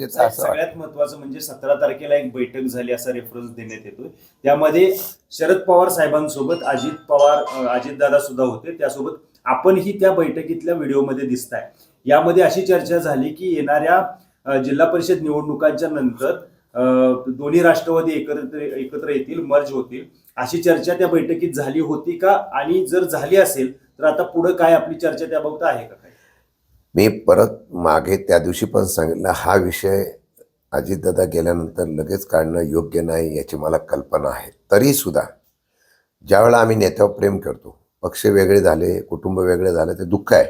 गरजेचं असं. सगळ्यात महत्वाचं म्हणजे सतरा तारखेला एक बैठक झाली असा रेफरन्स देण्यात येतोय. त्यामध्ये शरद पवार साहेबांसोबत अजित पवार अजित दादा सुद्धा होते. त्यासोबत आपणही त्या बैठकीतल्या व्हिडिओमध्ये दिसताय. यामध्ये अशी चर्चा झाली की येणाऱ्या अ, जिल्हा परिषद निवडणुकांच्या नंतर अ, दोन्ही राष्ट्रवादी एकत्र एकत्र येतील मर्ज होतील. अशी चर्चा त्या बैठकीत झाली होती का? आणि जर झाली असेल तर आता पुढे काय आपली चर्चा त्याबाबत आहे का? मी परत मागे त्या दिवशी पण सांगितलं हा विषय अजितदादा गेल्यानंतर लगेच काढणं योग्य नाही याची मला कल्पना आहे. तरीसुद्धा ज्यावेळेला आम्ही नेत्यावर प्रेम करतो पक्ष वेगळे झाले कुटुंब वेगळे झाले ते दुःख आहे.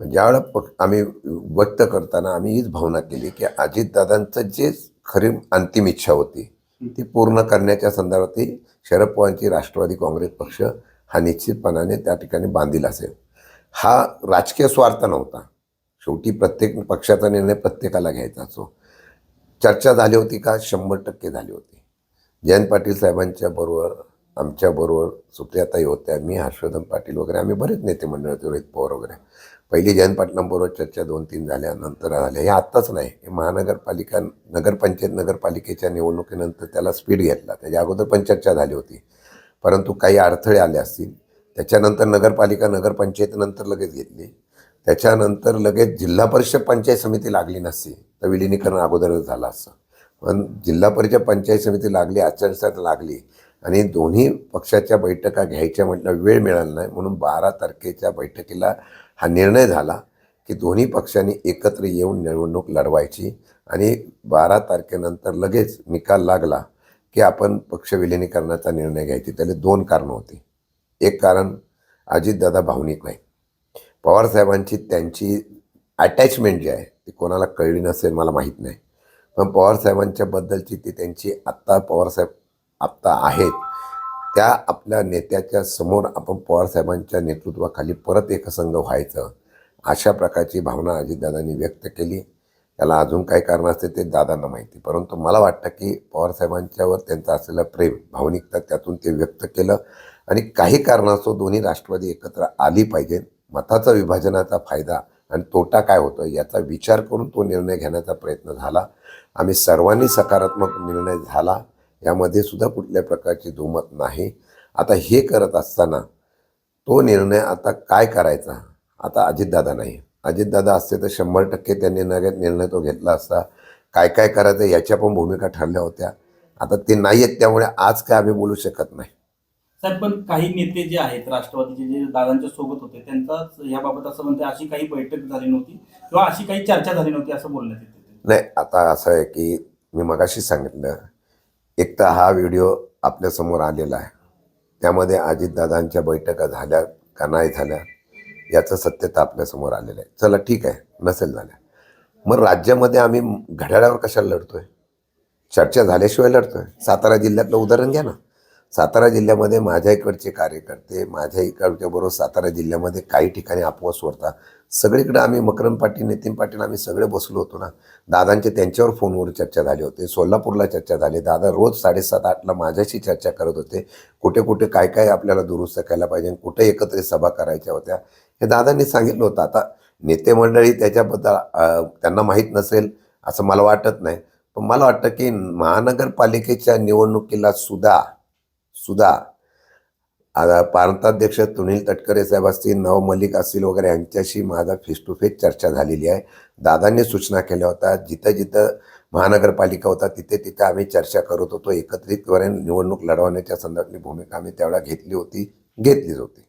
पण ज्यावेळेला पक आम्ही व्यक्त करताना आम्ही हीच भावना केली की अजितदादांचं जे खरी अंतिम इच्छा होती ती पूर्ण करण्याच्या संदर्भात शरद पवारांची राष्ट्रवादी काँग्रेस पक्ष हा निश्चितपणाने त्या ठिकाणी बांधील असेल. हा राजकीय स्वार्थ नव्हता. शेवटी प्रत्येक पक्षाचा निर्णय प्रत्येकाला घ्यायचा असो. चर्चा झाली होती का? शंभर टक्के झाली होती. जयंत पाटील साहेबांच्या बरोबर आमच्याबरोबर सुप्रियाताई होत्या मी हर्षवर्धन पाटील वगैरे आम्ही बरेच नेते मंडळ होते रोहित पवार वगैरे. पहिली जयंत पाटलांबरोबर चर्चा दोन तीन झाल्या नंतर झाल्या. हे आत्ताच नाही. हे महानगरपालिका नगरपंचायत नगरपालिकेच्या निवडणुकीनंतर त्याला स्पीड घेतला. त्याच्या अगोदर पण चर्चा झाली होती. परंतु काही अडथळे आले असतील त्याच्यानंतर नगरपालिका नगरपंचायतीनंतर लगेच घेतली. त्याच्यानंतर लगेच जिल्हा परिषद पंचायत समिती लागली नसती. तर विलिनीकरण अगोदरच झालं असतं. पण जिल्हा परिषद पंचायत समिती लागली आचारसंहिता लागली आणि दोन्ही पक्षाच्या बैठका घ्यायच्या म्हटलं वेळ मिळाला नाही. म्हणून बारा तारखेच्या बैठकीला हा निर्णय झाला की दोन्ही पक्षांनी एकत्र येऊन निवडणूक लढवायची आणि बारा तारखेनंतर लगेच निकाल लागला की आपण पक्ष विलिनीकरणाचा निर्णय घ्यायची. त्याला दोन कारणं होती. एक कारण अजितदादा भावनिक नाही पवारसाहेबांची त्यांची अटॅचमेंट जी आहे ती कोणाला कळली नसेल मला माहीत नाही. पण पवारसाहेबांच्याबद्दलची ती त्यांची आत्ता पवारसाहेब आत्ता आहेत त्या आपल्या नेत्याच्या समोर आपण पवारसाहेबांच्या नेतृत्वाखाली परत एकसंघ व्हायचं अशा प्रकारची भावना अजितदादांनी व्यक्त केली. त्याला अजून काय कारण असते ते दादांना माहिती. परंतु मला वाटतं की पवारसाहेबांच्यावर त्यांचं असलेलं प्रेम भावनिकता त्यातून ते व्यक्त केलं. आणि काही कारणास्तव दोन्ही राष्ट्रवादी एकत्र आली पाहिजेत. मताचा विभाजनाचा फायदा आणि तोटा काय होतो याचा विचार करून तो निर्णय घेण्याचा प्रयत्न झाला. आम्ही सर्वांनी सकारात्मक निर्णय झाला. यामध्ये सुद्धा कुठल्या प्रकारची दुमत नाही. आता हे करत असताना तो निर्णय आता काय करायचा? आता अजितदादा नाही. अजितदादा असते तर शंभर टक्के त्यांनी नग निर्णय तो घेतला असता. काय काय करायचं याच्या पण भूमिका ठरल्या होत्या. आता ते नाही आहेत त्यामुळे आज काय आम्ही बोलू शकत नाही. साहेब पण काही नेते जे आहेत राष्ट्रवादीचे जे दादांच्या सोबत होते त्यांचाच याबाबत असं म्हणते अशी काही बैठक झाली नव्हती किंवा अशी काही चर्चा झाली नव्हती असं बोलण्यात येते. नाही आता असं आहे की मी मगाशी सांगितलं एक तर हा व्हिडिओ आपल्यासमोर आलेला आहे. त्यामध्ये अजितदादांच्या बैठका झाल्या का नाही झाल्या याचं सत्यता आपल्यासमोर आलेलं आहे. चला ठीक आहे नसेल झाल्या. मग राज्यामध्ये आम्ही घड्याळावर कशाला लढतोय? चर्चा झाल्याशिवाय लढतोय. सातारा जिल्ह्यातलं उदाहरण घ्या ना. सातारा जिल्ह्यामध्ये माझ्या इकडचे कार्यकर्ते माझ्या इकडच्या बरोबर सातारा जिल्ह्यामध्ये काही ठिकाणी अपवास वरता सगळीकडे आम्ही मकरंद पाटील नितीन पाटील आम्ही सगळे बसलो होतो ना. दादांचे त्यांच्यावर फोनवर चर्चा झाली होती सोलापूरला चर्चा झाली. दादा रोज साडेसात आठला माझ्याशी चर्चा करत होते. कुठे कुठे काय काय आपल्याला दुरुस्त करायला पाहिजे कुठे एकत्रित सभा करायच्या होत्या हे दादांनी सांगितलं होतं. आता नेते मंडळी त्याच्याबद्दल त्यांना माहीत नसेल असं मला वाटत नाही. पण मला वाटतं की महानगरपालिकेच्या निवडणुकीला सुद्धा सुद्धा. आता प्रांताध्यक्ष सुनील तटकरे साहेब असतील नव मलिक असतील वगैरे यांच्याशी माझा फेस टू फेस चर्चा झालेली आहे. दादांनी सूचना केल्या होत्या जिथं जिथं महानगरपालिका होता तिथे तिथे आम्ही चर्चा करत होतो. एकत्रितपणे निवडणूक लढवण्याच्या संदर्भातली भूमिका आम्ही त्यावेळेला घेतली होती घेतलीच होती.